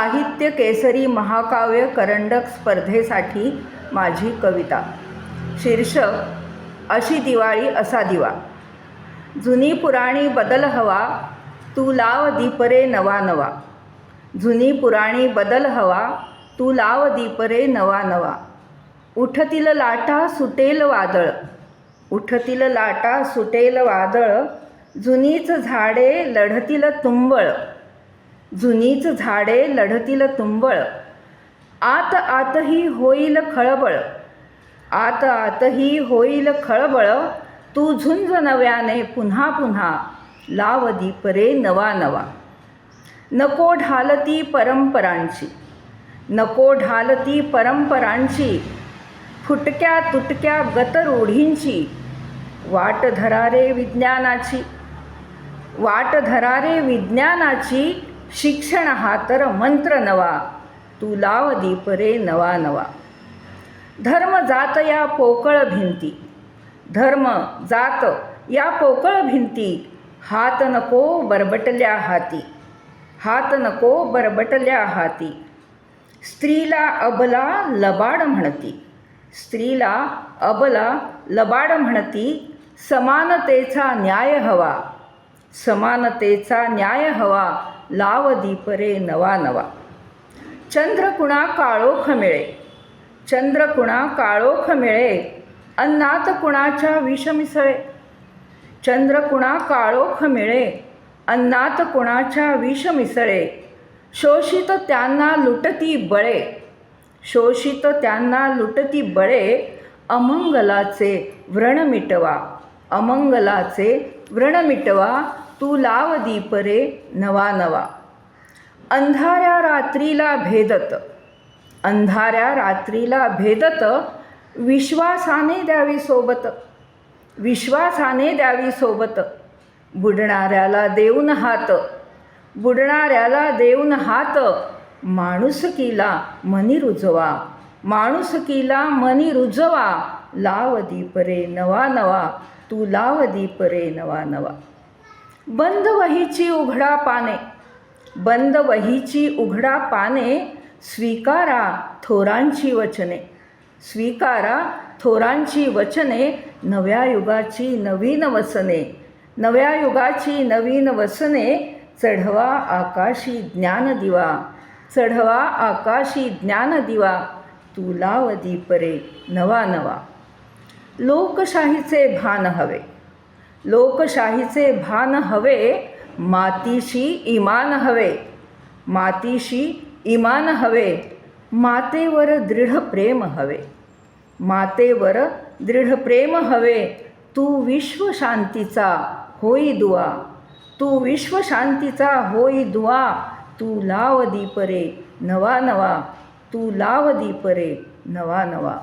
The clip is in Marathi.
साहित्य केसरी महाकाव्य करंडक स्पर्धेसाठी माझी कविता. शीर्षक अशी दिवाळी असा दिवा. जुनी पुराणी बदल हवा तू लाव दीपरे नवा नवा. जुनी पुराणी बदल हवा तू लाव दीपरे नवा नवा. उठतील लाटा सुटेल वादळ. उठतील लाटा सुटेल वादळ. जुनीच झाडे लढतील तुंबळ. जुनीच झाडे लढतील तुंबळ. आत आतही होईल खळबळ. आत आतही होईल खळबळ. तू झुंज नव्याने पुन्हा पुन्हा लाव दीपरे नवा नवा. नको ढालती परंपरांची. नको ढालती परंपरांची. फुटक्या तुटक्या गतरूढींची. वाट धरारे विज्ञानाची. वाट धरारे विज्ञानाची. शिक्षण हा तर मंत्र नवा तू लाव दीपरे नवा नवा. धर्म जात या पोकळ भिंती. धर्म जात या पोकळ भिंती. हात नको बरबटल्या हाती. हात नको बरबटल्या हाती. स्त्रीला अबला लबाड म्हणती. स्त्रीला अबला लबाड म्हणती समानतेचा न्याय हवा. समानतेचा न्याय हवा. लाव दीपरे नवा नवा. चंद्रकुणा काळोख मिळे. चंद्रकुणा काळोख मिळे. अन्नात कुणाच्या विष मिसळे. चंद्रकुणा काळोख मिळे. अन्नात कुणाच्या विष मिसळे. शोषित त्यांना लुटती बळे. शोषित त्यांना लुटती बळे. अमंगलाचे व्रण मिटवा. अमंगलाचे व्रण मिटवा. तू लाव दीपरे नवा नवा. अंधाऱ्या रात्रीला भेदत. अंधाऱ्या रात्रीला भेदत विश्वासाने द्यावी सोबत. विश्वासाने द्यावी सोबत. बुडणाऱ्याला देऊन हात. बुडणाऱ्याला देऊन हात. माणुसकीला मनी रुजवा. माणुसकीला मनी रुजवा. लाव दीपरे नवा नवा. तू लाव दीपरे नवा नवा. बंद वहीची उघडा पाने. बंद वहीची उघडा पाने स्वीकारा थोरांची वचने. स्वीकारा थोरांची वचने नव्या युगाची नवीन वसने. नव्या युगाची नवीन वसने चढवा आकाशी ज्ञान दिवा. चढवा आकाशी ज्ञान दिवा तुलावदी परे नवा नवा. लोकशाहीचे भान हवे. लोकशाहीचे भान हवे मातीशी इमान हवे. मातीशी इमान हवे मातेवर दृढ प्रेम हवे. मातेवर दृढ प्रेम हवे तू विश्वशांतीचा होई दुआ तू विश्वशांतीचा होई दुआ तू लाव दीपरे नवा नवा. तू लाव दीपरे नवा नवा.